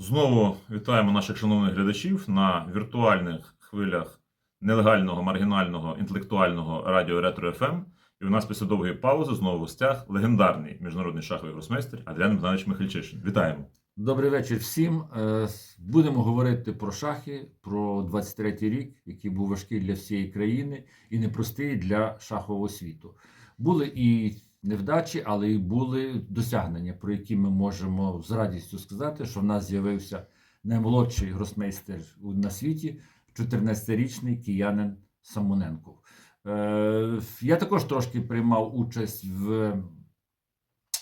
Знову вітаємо наших шановних глядачів на віртуальних хвилях нелегального, маргінального, інтелектуального радіо Ретро ФМ. І у нас після довгої паузи знову в гостях легендарний міжнародний шаховий гросмейстер Адріан Богданович Михальчишин. Вітаємо! Добрий вечір всім. Е, Будемо говорити про шахи, про 23-й рік, який був важкий для всієї країни і непростий для шахового світу. Були і невдачі, але і були досягнення, про які ми можемо з радістю сказати, що в нас з'явився наймолодший гросмейстер на світі, 14-річний киянин Самоненко. Е, Я також трошки приймав участь в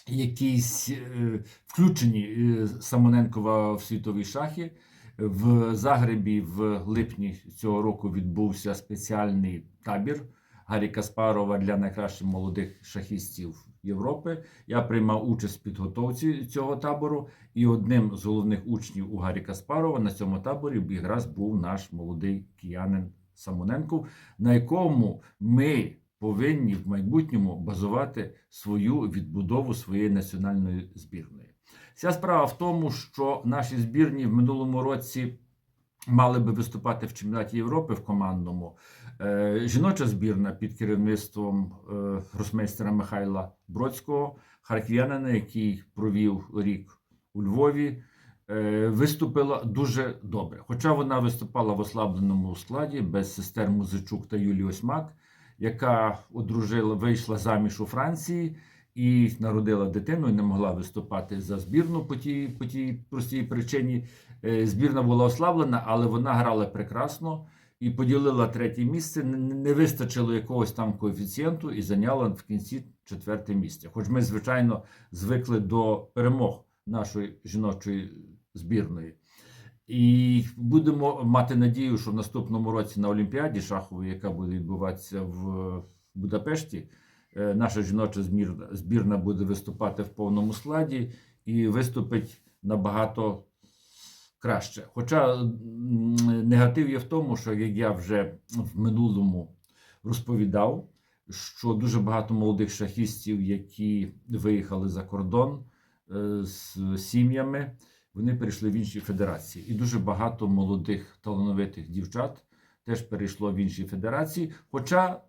якісь е, включені е, Самоненкова в світові шахи. В Загребі в липні цього року відбувся спеціальний табір Гаррі Каспарова для найкращих молодих шахістів Європи. Я приймав участь в підготовці цього табору, і одним з головних учнів у Гаррі Каспарова на цьому таборі якраз був наш молодий киянин Самоненков, на якому ми повинні в майбутньому базувати свою відбудову своєї національної збірної. Вся справа в тому, що наші збірні в минулому році мали би виступати в чемпіонаті Європи в командному. Е, Жіноча збірна під керівництвом е, гросмейстера Михайла Бродського, харків'янина, який провів рік у Львові, е, виступила дуже добре. Хоча вона виступала в ослабленому складі без сестер Музичук та Юлії Осьмак, яка одружила, вийшла заміж у Франції і народила дитину, і не могла виступати за збірну по тій, по тій простій причині. Е, Збірна була ослаблена, але вона грала прекрасно і поділила третє місце. Не- вистачило якогось там коефіцієнту і зайняла в кінці четверте місце. Хоч ми, звичайно, звикли до перемог нашої жіночої збірної. І будемо мати надію, що в наступному році на Олімпіаді шахової, яка буде відбуватися в Будапешті, наша жіноча збірна, збірна буде виступати в повному складі і виступить набагато краще. Хоча негатив є в тому, що як я вже в минулому розповідав, що дуже багато молодих шахістів, які виїхали за кордон е, з сім'ями, вони перейшли в інші федерації. І дуже багато молодих талановитих дівчат теж перейшло в інші федерації. Хоча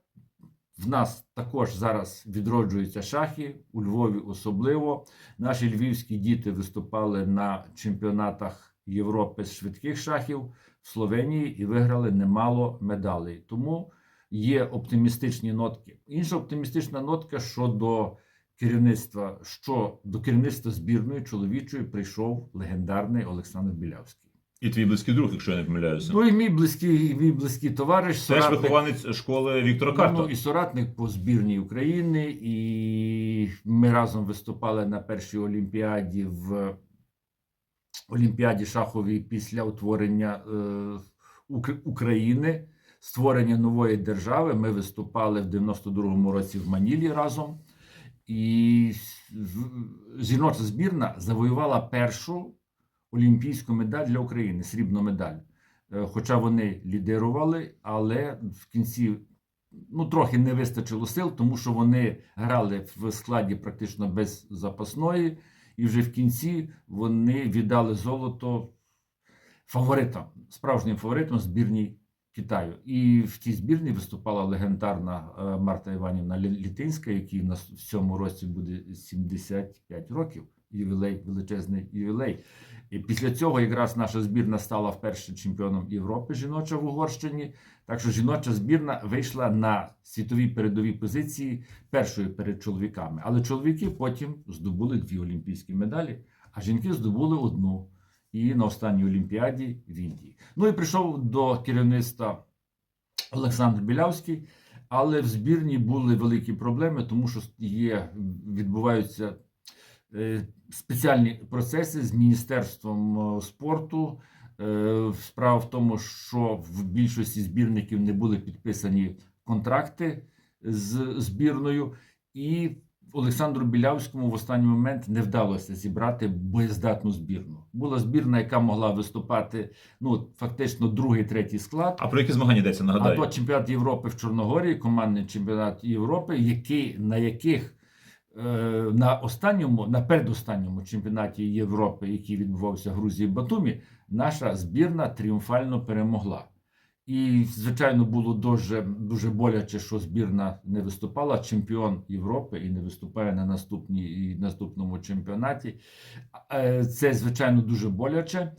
в нас також зараз відроджуються шахи, у Львові особливо. Наші львівські діти виступали на чемпіонатах Європи з швидких шахів в Словенії і виграли немало медалей. Тому є оптимістичні нотки. Інша оптимістична нотка щодо керівництва, що до керівництва збірної чоловічої прийшов легендарний Олександр Білявський. І твій близький друг, якщо я не помиляюся. Ну і мій близький, мій близький товариш, Теж соратник- вихованець школи Віктора Карта. Ну, і соратник по збірній України, і ми разом виступали на першій олімпіаді в Олімпіаді шаховій після утворення е, України, створення нової держави. Ми виступали в 92-му році в Манілі разом. І жіноча збірна завоювала першу олімпійську медаль для України, срібну медаль. Е, Хоча вони лідирували, але в кінці ну, трохи не вистачило сил, тому що вони грали в складі практично без запасної, і вже в кінці вони віддали золото фаворитам, справжнім фаворитам збірній Китаю. І в тій збірні виступала легендарна е, Марта Іванівна Літинська, якій на цьому році буде 75 років. Ювілей, величезний ювілей. І після цього якраз наша збірна стала вперше чемпіоном Європи жіноча в Угорщині. Так що жіноча збірна вийшла на світові передові позиції першою перед чоловіками. Але чоловіки потім здобули дві олімпійські медалі, а жінки здобули одну. І на останній Олімпіаді в Індії. Ну і прийшов до керівництва Олександр Білявський, але в збірні були великі проблеми, тому що є, відбуваються спеціальні процеси з Міністерством е, спорту. Е, Справа в тому, що в більшості збірників не були підписані контракти з збірною, і Олександру Білявському в останній момент не вдалося зібрати боєздатну збірну. Була збірна, яка могла виступати ну фактично другий, третій склад. А про які змагання йдеться? А Нагадаю. то чемпіонат Європи в Чорногорії, командний чемпіонат Європи, який, на яких е, на останньому, на передостанньому чемпіонаті Європи, який відбувався в Грузії Батумі, наша збірна тріумфально перемогла. І, звичайно, було дуже, дуже боляче, що збірна не виступала. Чемпіон Європи і не виступає на наступній, наступному чемпіонаті. Е, Це, звичайно, дуже боляче.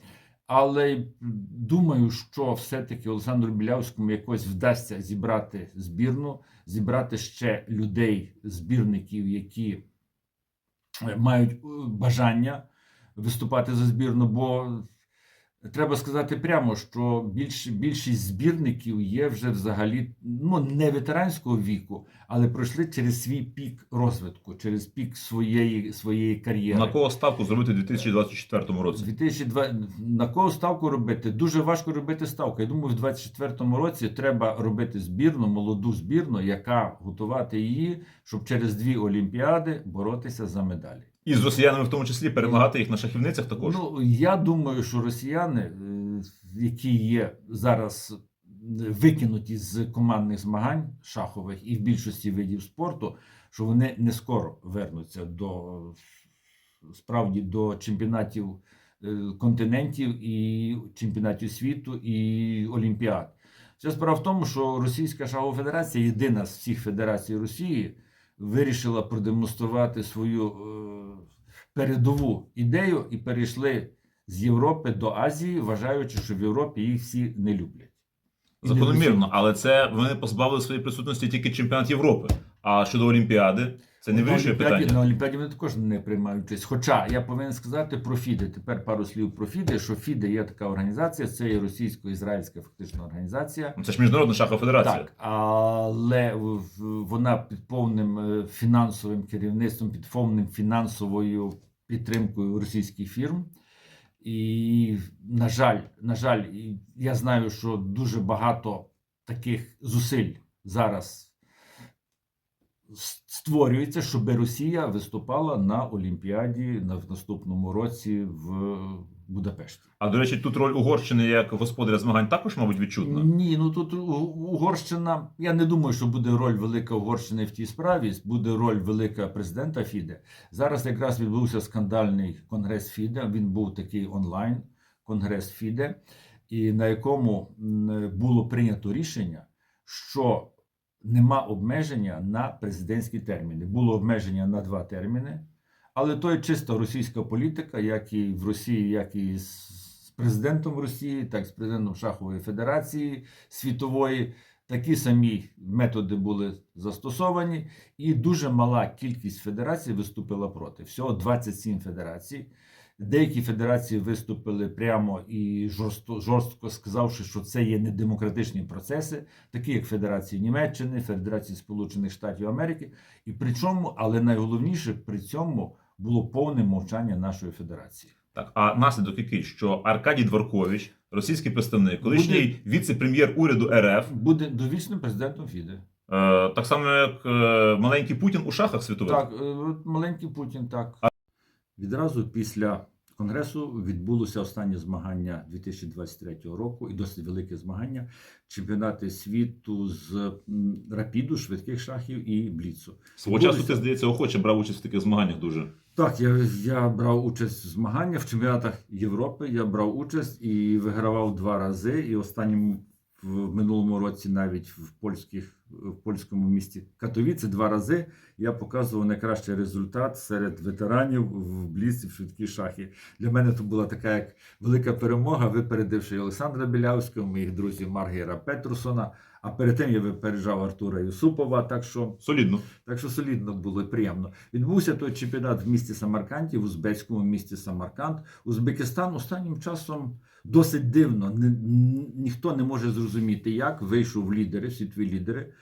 Але думаю, що все-таки Олександру Білявському якось вдасться зібрати збірну, зібрати ще людей, збірників, які е, мають е, бажання виступати за збірну. Бо треба сказати прямо, що більш, більшість збірників є вже взагалі ну, не ветеранського віку, але пройшли через свій пік розвитку, через пік своєї, своєї кар'єри. На кого ставку зробити у 2024 році? 2002 на кого ставку робити? Дуже важко робити ставку. Я думаю, в 24-му році треба робити збірну, молоду збірну, яка готувати її, щоб через дві олімпіади боротися за медалі. І з росіянами, в тому числі, перемагати їх на шахівницях також. Ну я думаю, що росіяни, е, які є зараз викинуті з командних змагань шахових і в більшості видів спорту, що вони не скоро вернуться до справді до чемпіонатів е, континентів і чемпіонатів світу і олімпіад. Вся справа в тому, що Російська шахова федерація, єдина з всіх федерацій Росії, вирішила продемонструвати свою е, передову ідею і перейшли з Європи до Азії, вважаючи, що в Європі їх всі не люблять. Закономірно, але це вони позбавили своєї присутності тільки чемпіонат Європи. А щодо Олімпіади, це не вирішує питання. На Олімпіаді вони також не приймають участь. Хоча я повинен сказати про ФІДе. Тепер пару слів про ФІДе, що ФІДе є така організація, це є російсько-ізраїльська фактично організація. Ну, Це ж міжнародна шахова федерація. Так, але вона під повним е, фінансовим керівництвом, під повним фінансовою підтримкою російських фірм. І, на жаль, на жаль, я знаю, що дуже багато таких зусиль зараз створюється, щоб Росія виступала на Олімпіаді на в наступному році в Будапешті. А до речі, тут роль Угорщини як господаря змагань також, мабуть, відчутна. Ні, ну тут Угорщина. Я не думаю, що буде роль велика Угорщини в тій справі. Буде роль велика президента Фіде. Зараз якраз відбувся скандальний конгрес Фіде. Він був такий онлайн конгрес Фіде, і на якому було прийнято рішення, що нема обмеження на президентські терміни. Було обмеження на два терміни. Але то є чисто російська політика, як і в Росії, як і з президентом Росії, так і з президентом Шахової Федерації світової. Такі самі методи були застосовані, і дуже мала кількість федерацій виступила проти. Всього 27 федерацій. Деякі федерації виступили прямо і жорстко, жорстко сказавши, що це є недемократичні процеси, такі як Федерації Німеччини, Федерації Сполучених Штатів Америки. І причому, але найголовніше при цьому було повне мовчання нашої федерації. Так, а наслідок який, що Аркадій Дворкович, російський представник, колишній віце-прем'єр уряду РФ, Буде довічним президентом ФІДе. е, так само як е, маленький Путін у шахах світових. Так, е, маленький Путін, так. Відразу після конгресу відбулося останнє змагання 2023 року і досить велике змагання. Чемпіонати світу з рапіду, швидких шахів і бліцу. Свого часу ти, здається, охоче брав участь в таких змаганнях дуже. Так, я, я брав участь в змаганнях в чемпіонатах Європи. Я брав участь і вигравав два рази. І останнім в минулому році, навіть в польських в польському місті Катовіце, два рази я показував найкращий результат серед ветеранів в бліці в швидкі шахи. Для мене це була така як велика перемога, випередивши Олександра Білявського, моїх друзів Маргера Петрусона. А перед тим я випереджав Артура Юсупова. Так що Солідно. так що солідно було і приємно. Відбувся той чемпіонат в місті Самарканді, в узбецькому місті Самарканд. Узбекистан останнім часом досить дивно. Ні- ні- ніхто не може зрозуміти, як вийшов в лідери, світові лідери.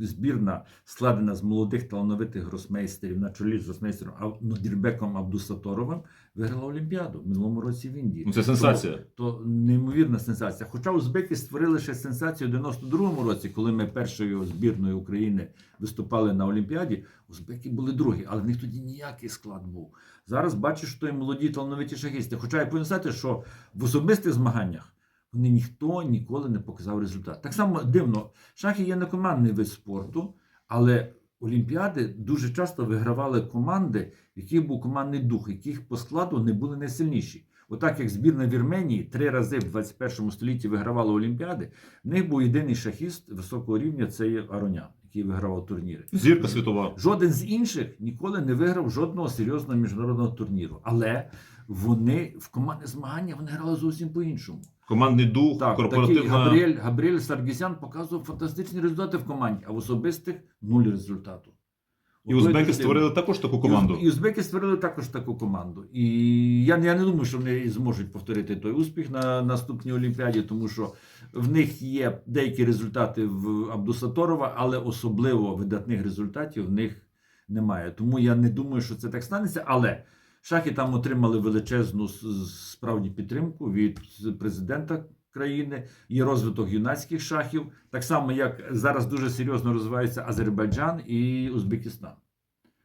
Збірна складена з молодих талановитих гросмейстерів на чолі з гросмейстером Нодірбеком Абдусаторовим. Виграла Олімпіаду в минулому році в Індії. Ну, це сенсація. То неймовірна сенсація. Хоча узбеки створили ще сенсацію у 92-му році, коли ми першою збірною України виступали на Олімпіаді. Узбеки були другі, але в них тоді ніякий склад був. Зараз бачиш, що і молоді талановиті шахісти. Хоча я сказати, що в особистих змаганнях вони ніхто ніколи не показав результат. Так само дивно, шахи є не командний вид спорту, але Олімпіади дуже часто вигравали команди, в яких був командний дух, яких по складу не були найсильніші. Отак як збірна Вірменії три рази в 21 столітті вигравала Олімпіади, в них був єдиний шахіст високого рівня це є Аронян, який вигравав турніри. Зірка світова. Жоден з інших ніколи не виграв жодного серйозного міжнародного турніру. Але вони в командне змагання вони грали зовсім по-іншому. Командний дух, Так, такий. Габріель, Габріель Саргісян показував фантастичні результати в команді, а в особистих нуль результату. І узбеки створили також таку команду. І узбеки створили також таку команду. І я, я не думаю, що вони зможуть повторити той успіх на наступній Олімпіаді, тому що в них є деякі результати в Абдусаторова, але особливо видатних результатів в них немає. Тому я не думаю, що це так станеться. Але шахи там отримали величезну справді підтримку від президента країни. Є розвиток юнацьких шахів, так само як зараз дуже серйозно розвивається Азербайджан і Узбекистан.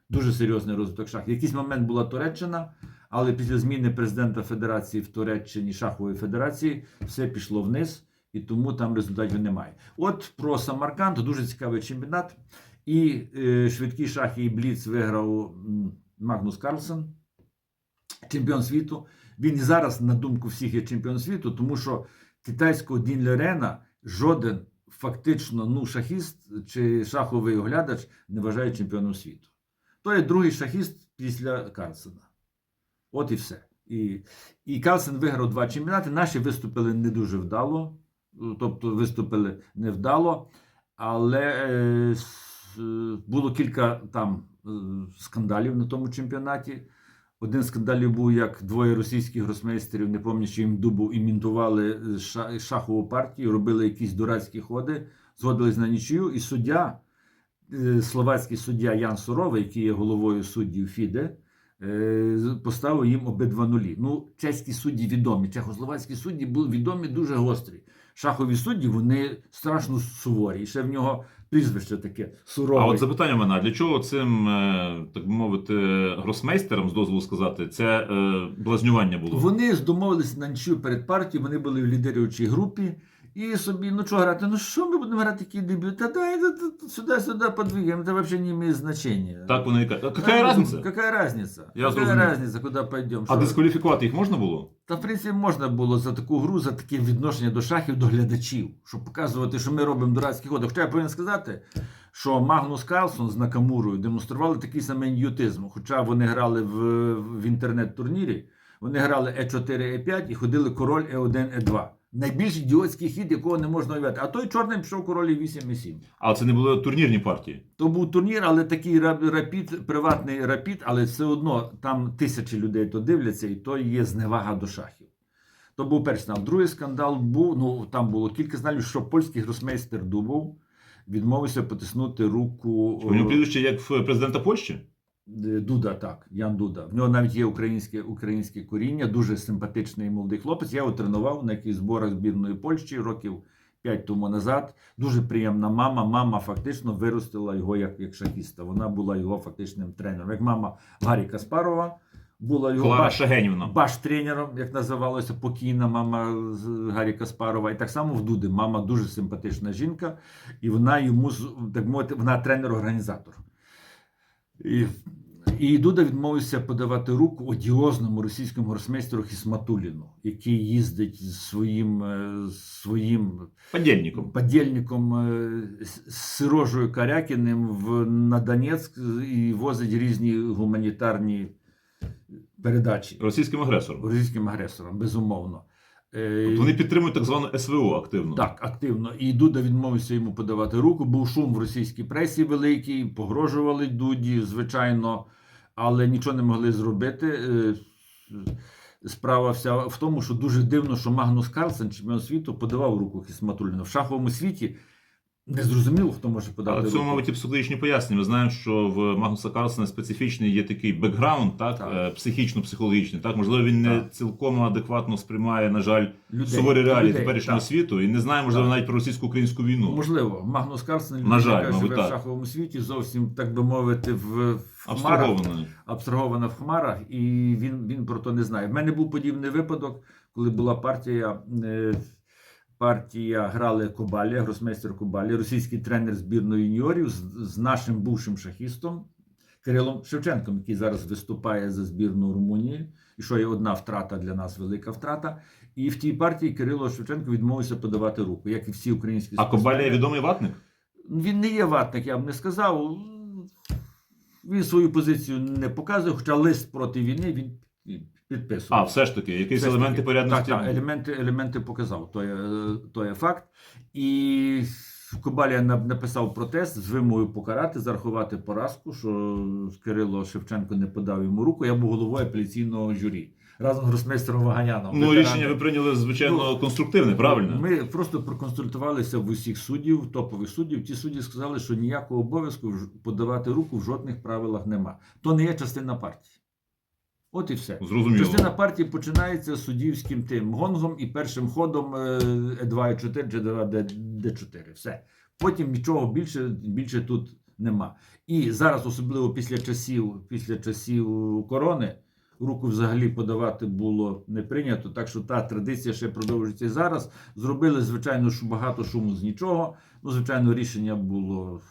Дуже серйозний розвиток шахів. В якийсь момент була Туреччина, але після зміни президента Федерації в Туреччині шахової федерації все пішло вниз, і тому там результатів немає. От про Самарканд дуже цікавий чемпіонат. І е, швидкі шахи і Бліц виграв Магнус Карлсен, чемпіон світу. Він і зараз, на думку всіх, є чемпіон світу, тому що китайського Дін Лерена жоден фактично ну, шахіст чи шаховий оглядач не вважає чемпіоном світу. То є другий шахіст після Карлсена. От і все. І, і Карлсен виграв два чемпіонати. Наші виступили не дуже вдало, тобто виступили невдало, але е, е, було кілька там е, скандалів на тому чемпіонаті. Один з скандалів був, як двоє російських гросмейстерів, не пам'ятаю, їм дубу імітували ша- шахову партію, робили якісь дурацькі ходи, згодились на нічию, і суддя, словацький суддя Ян Суровий, який є головою суддів ФІДЕ, поставив їм обидва нулі. Ну, чеські судді відомі, чехословацькі судді були відомі дуже гострі. Шахові судді вони страшно суворі. І ще в нього прізвище таке сурове. А от запитання в мене: для чого цим, е, так би мовити, гросмейстерам, з дозволу сказати, це е, блазнювання було? Вони домовилися на нічю перед партією, вони були в лідеруючій групі. І собі, ну що грати? Ну що ми будемо грати такий дебют? Та дай та сюди-сюди подвигаем, это вообще не имеет значения. Так вони і кажуть. А Какая разниця? Какая разница? Я Какая зрозумів. разница, куди пойдем? А дискваліфікувати їх можна було? Та, в принципі, можна було за таку гру, за таке відношення до шахів до глядачів, щоб показувати, що ми робимо дурацькі ходи. Хоча я повинен сказати, що Магнус Карлсон з Накамурою демонстрували такий самий ньютизм. Хоча вони грали в, в інтернет-турнірі, вони грали Е Е4, Е5 і ходили король Е Е1, Е2. Найбільш ідіотський хід, якого не можна уявити. А той чорний пішов король Е8, Е7. А це не були турнірні партії. То був турнір, але такий рапід, приватний рапід, але все одно там тисячі людей то дивляться, і то є зневага до шахів. То був перший скандал. Другий скандал був, ну там було кілька скандалів, що польський гросмейстер Дубов відмовився потиснути руку У нього прізвище як в президента Польщі? Е, Дуда, так, Ян Дуда. В нього навіть є українське, українське коріння, дуже симпатичний молодий хлопець. Я його тренував на якихось зборах збірної Польщі років 5 тому назад. Дуже приємна мама. Мама фактично виростила його як, як шахіста. Вона була його фактичним тренером. Як мама Гаррі Каспарова була його баш, баш-тренером, як називалося, покійна мама з Гаррі Каспарова. І так само в Дуди. Мама дуже симпатична жінка, і вона йому, так мовити, вона тренер-організатор. І, і Дуда відмовився подавати руку одіозному російському гросмейстеру Хісматуліну, який їздить зі своїм, е, своїм Подільником. подільником е, С- Сирожею Карякіним в, на Донецьк і возить різні гуманітарні передачі Російським агресором. російським агресорам, безумовно. Е, Тобто вони підтримують так звану СВО активно. так, активно. І Дуда відмовився йому подавати руку. Був шум в російській пресі великий, погрожували Дуді, звичайно, але нічого не могли зробити. Е, Справа вся в тому, що дуже дивно, що Магнус Карлсен, чемпіон світу, подавав руку Хісматуліну. В шаховому світі не зрозуміло, хто може подати руку. цьому, мабуть, і психологічні пояснення. Ми знаємо, що в Магнуса Карлсона специфічний є такий бекграунд, так, Так. е, психічно-психологічний. Так, можливо, він не цілком адекватно сприймає, на жаль, Людей. суворі реалії Людей, теперішнього так. світу і не знає, можливо, Так. навіть про російсько-українську війну. Можливо, Магнус Карлсен На жаль, мабуть, живе в шаховому світі, зовсім, так би мовити, в, в хмарах. Абстрагована в хмарах, і він, він про то не знає. В мене був подібний випадок, коли була партія. Партія грали Кобалі, гросмейстер Кобалі, російський тренер збірної юніорів з, з нашим бувшим шахістом Кирилом Шевченком, який зараз виступає за збірну Румунії, і що є одна втрата для нас, велика втрата. І в тій партії Кирило Шевченко відмовився подавати руку, як і всі українські А Кобалія відомий ватник? Він не є ватник, я б не сказав. Він свою позицію не показує, хоча лист проти війни він підписував. А, все ж таки, якісь Все елементи таки, порядності. Так, так, елементи, елементи показав, то є, то є факт. І Кобалія на- написав протест з вимогою покарати, зарахувати поразку, що Кирило Шевченко не подав йому руку. Я був головою апеляційного журі разом з гросмейстером Ваганяном. Ну, рішення ви прийняли, звичайно, Ну, конструктивне, правильно? Ми просто проконсультувалися в усіх суддів, топових суддів. Ті судді сказали, що ніякого обов'язку подавати руку в жодних правилах нема. То не є частина партії. От і все. Зрозуміло. Частина партії починається суддівським тим гонгом і першим ходом е, Е2 Е4 чи Д4. Все. Потім нічого більше, більше тут нема. І зараз, особливо після часів, після часів корони, руку взагалі подавати було не прийнято. Так що та традиція ще продовжується і зараз. Зробили, звичайно, багато шуму з нічого. Ну, звичайно, рішення було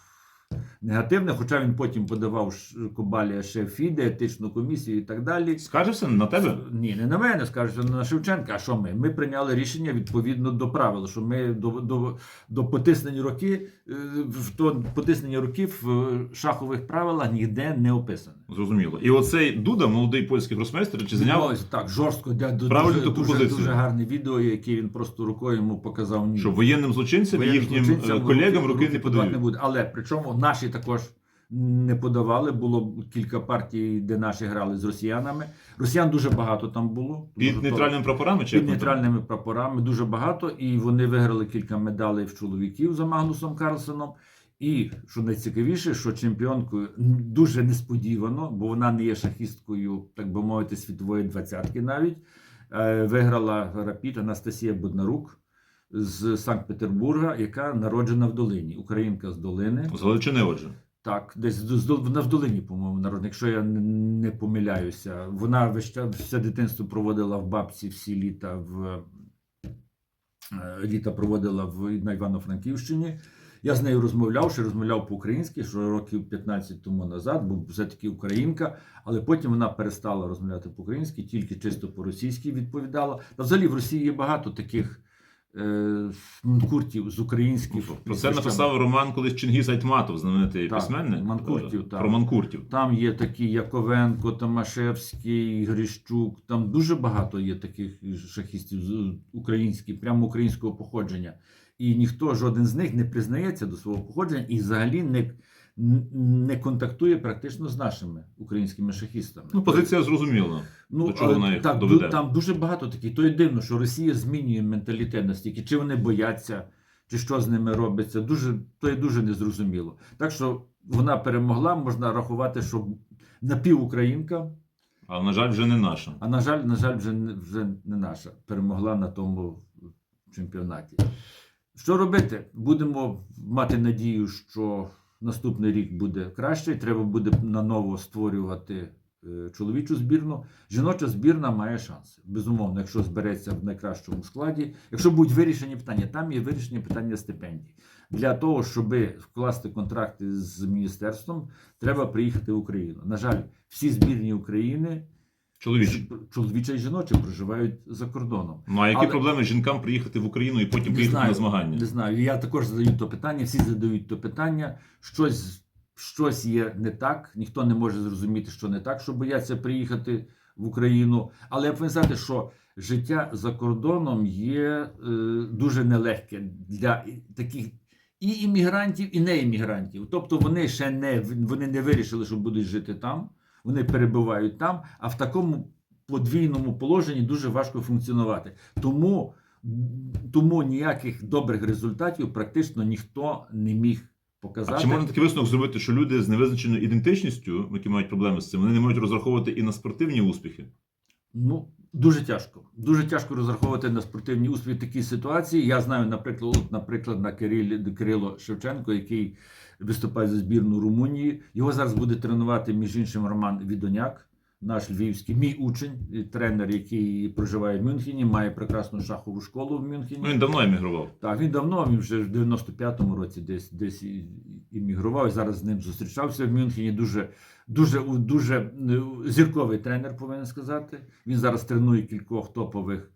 негативне, хоча він потім подавав Кобалія ще ФІДе, етичну комісію і так далі. Скажешся на тебе? Ні, не на мене, скажуть, на Шевченка. А що ми? Ми прийняли рішення відповідно до правил, що ми до, до, до потиснені роки, е, в то потиснені роки в е, шахових правилах ніде не описано. Зрозуміло. І оцей Дуда, молодий польський гросмейстер, чи Відмовився так жорстко, ду- дуже, таку дуже, дуже гарне відео, яке він просто рукою йому показав. Ні. що воєнним злочинцям і їхнім злочинцям е, колегам руки не подають. не буде. Але причому наші також не подавали. Було кілька партій, де наші грали з росіянами. Росіян дуже багато там було. Під нейтральними прапорами чи під нейтральними прапорами дуже багато, і вони виграли кілька медалей в чоловіків за Магнусом Карлсоном. І що найцікавіше, що чемпіонкою дуже несподівано, бо вона не є шахісткою, так би мовити, світової двадцятки навіть. е, Виграла рапід Анастасія Боднарук з Санкт-Петербурга, яка народжена в долині. Українка з долини. З Галичини, отже. Так, десь вона в долині, по-моєму, народна, якщо я не помиляюся. Вона все дитинство проводила в бабці всі літа в е, літа проводила в на Івано-Франківщині. Я з нею розмовляв, ще розмовляв по-українськи, що років 15 тому назад, бо все-таки українка, але потім вона перестала розмовляти по-українськи, тільки чисто по-російськи відповідала. Та взагалі в Росії є багато таких манкуртів з українських. Про це написав роман колись Чингіз Айтматов, знаменитий Так, письменник. манкуртів, е, так. Про манкуртів. Там є такі Яковенко, Томашевський, Грищук. Там дуже багато є таких шахістів з- українських, прямо українського походження. І ніхто, жоден з них не признається до свого походження і взагалі не, не контактує практично з нашими українськими шахістами. Ну, позиція зрозуміла. Ну, До чого вона їх так, доведе? там дуже багато таких. То є дивно, що Росія змінює менталітет настільки, чи вони бояться, чи що з ними робиться. Дуже, то є дуже незрозуміло. Так що вона перемогла, можна рахувати, що напівукраїнка, Але, на жаль, вже не наша. а на жаль, на жаль, вже, не- вже не наша. Перемогла на тому чемпіонаті. Що робити? Будемо мати надію, що наступний рік буде краще. Треба буде наново створювати е, чоловічу збірну. Жіноча збірна має шанси. Безумовно, якщо збереться в найкращому складі, якщо будуть вирішені питання, там є вирішені питання стипендій. Для того, щоб вкласти контракти з міністерством, треба приїхати в Україну. На жаль, всі збірні України Чоловічі. чоловіча і жіноча проживають за кордоном. Ну а які Але- проблеми жінкам приїхати в Україну і потім Не приїхати знаю, на змагання? Не знаю. Я також задаю то питання, всі задають то питання. Щось, щось є не так, ніхто не може зрозуміти, що не так, що бояться приїхати в Україну. Але я повинен сказати, що життя за кордоном є е, дуже нелегке для таких і іммігрантів, і неіммігрантів. Тобто вони ще не, вони не вирішили, що будуть жити там, вони перебувають там, а в такому подвійному положенні дуже важко функціонувати. Тому тому ніяких добрих результатів практично ніхто не міг показати. А чи можна такий висновок зробити, що люди з невизначеною ідентичністю, які мають проблеми з цим, вони не можуть розраховувати і на спортивні успіхи? Ну, дуже тяжко. Дуже тяжко розраховувати на спортивні успіхи в такій ситуації. Я знаю, наприклад, наприклад, на Кирило Шевченко, який виступає за збірну Румунії. Його зараз буде тренувати, між іншим, Роман Відоняк. наш львівський, мій учень, тренер, який проживає в Мюнхені, має прекрасну шахову школу в Мюнхені. Ну, він давно емігрував. Так, він давно, він вже в 95-му році десь, десь іммігрував, і зараз з ним зустрічався в Мюнхені. Дуже, дуже, дуже е, зірковий тренер, повинен сказати. Він зараз тренує кількох топових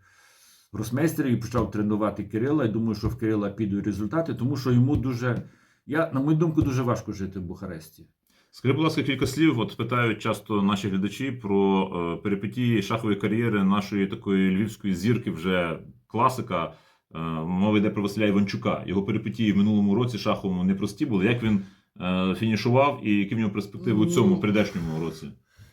гросмейстерів і почав тренувати Кирила. І думаю, що в Кирила підуть результати, тому що йому дуже, я, на мою думку, дуже важко жити в Бухаресті. Скажи, будь ласка, кілька слів. От питають часто наші глядачі про е, перипетії шахової кар'єри нашої такої львівської зірки, вже класика. Е, мова йде про Василя Іванчука. Його перипетії в минулому році шаховому непрості були. Як він е, фінішував і які в нього перспективи у цьому Ну, прийдешньому році?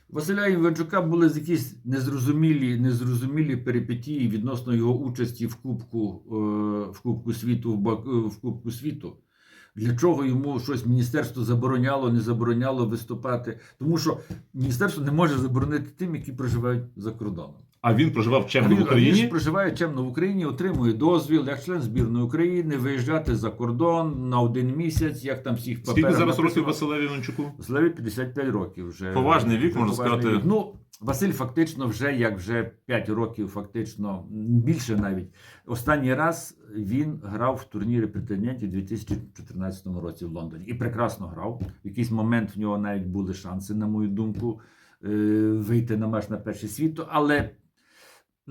Василя Іванчука були якісь незрозумілі, незрозумілі перипетії відносно його участі в Кубку, е, в Кубку світу в, Бак- е, в Кубку світу. Для чого йому щось міністерство забороняло, не забороняло виступати? Тому що міністерство не може заборонити тим, які проживають за кордоном. А він проживав чемно в а він Україні. проживає чемно в Україні, отримує дозвіл як член збірної України виїжджати за кордон на один місяць, як там всіх Скільки паперах зараз років. Василеві Іванчуку? Василеві 55 років вже. Поважний вік, Вже можна поважний сказати. вік. Ну, Василь фактично вже як вже 5 років, фактично більше навіть. Останній раз він грав в турнірі претендентів у 2014 році в Лондоні. І прекрасно грав. В якийсь момент в нього навіть були шанси, на мою думку, е, вийти на матч на перший світу. Але,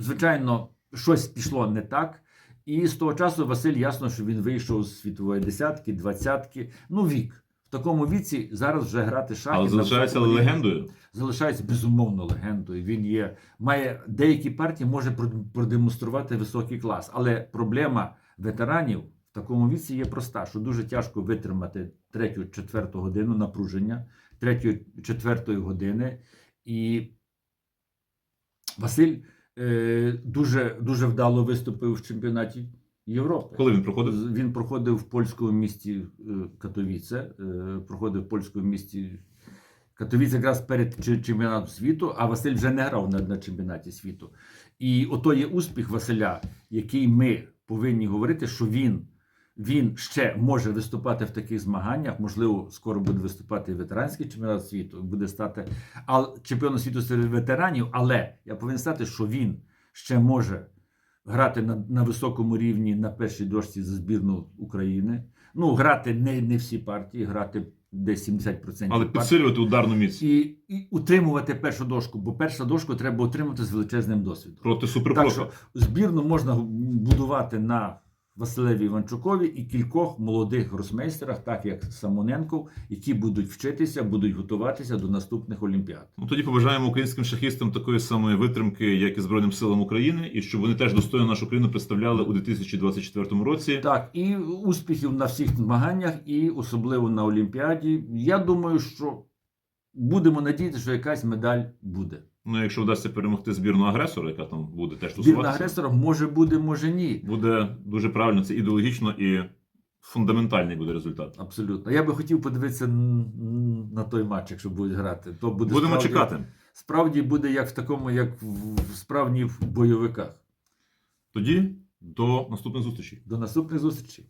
звичайно, щось пішло не так. І з того часу Василь ясно, що він вийшов з світової десятки, двадцятки. Ну, вік. В такому віці зараз вже грати шахи. Але залишається легендою. залишається безумовно легендою. Він є, має деякі партії може продемонструвати високий клас. Але проблема ветеранів в такому віці є проста: що дуже тяжко витримати третю, четверту годину напруження, третю, четвертої години. І Василь дуже, дуже вдало виступив в чемпіонаті Європи. Коли він проходив? Він проходив в польському місті е, Катовіце, е, проходив в польському місті Катовіце якраз перед чемпіонатом світу, а Василь вже не грав на, на чемпіонаті світу. І ото є успіх Василя, який ми повинні говорити, що він, він ще може виступати в таких змаганнях. Можливо, скоро буде виступати і ветеранський чемпіонат світу, буде стати чемпіоном світу серед ветеранів. Але я повинен сказати, що він ще може грати на, на високому рівні на першій дошці за збірну України. Ну, грати не, не всі партії, грати десь 70% Але партій. підсилювати ударну міць І, і утримувати першу дошку, бо першу дошку треба утримати з величезним досвідом. проти Так що збірну можна будувати на Василеві Іванчукові і кількох молодих гросмейстерах, так як Самоненков, які будуть вчитися, будуть готуватися до наступних олімпіад. Ну тоді побажаємо українським шахістам такої самої витримки, як і Збройним силам України, і щоб вони теж достойно нашу країну представляли у 2024 році. Так, і успіхів на всіх змаганнях, і особливо на Олімпіаді. Я думаю, що будемо надіятися, що якась медаль буде. Ну, якщо вдасться перемогти збірну агресора, яка там буде теж Збірна агресора може буде, може ні. буде дуже правильно. Це ідеологічно і фундаментальний буде результат. Абсолютно. Я би хотів подивитися на той матч, якщо будуть грати. То буде Будемо справді, чекати. Справді буде як в такому, як в справді в бойовиках. Тоді до наступних зустрічей. До наступних зустрічей.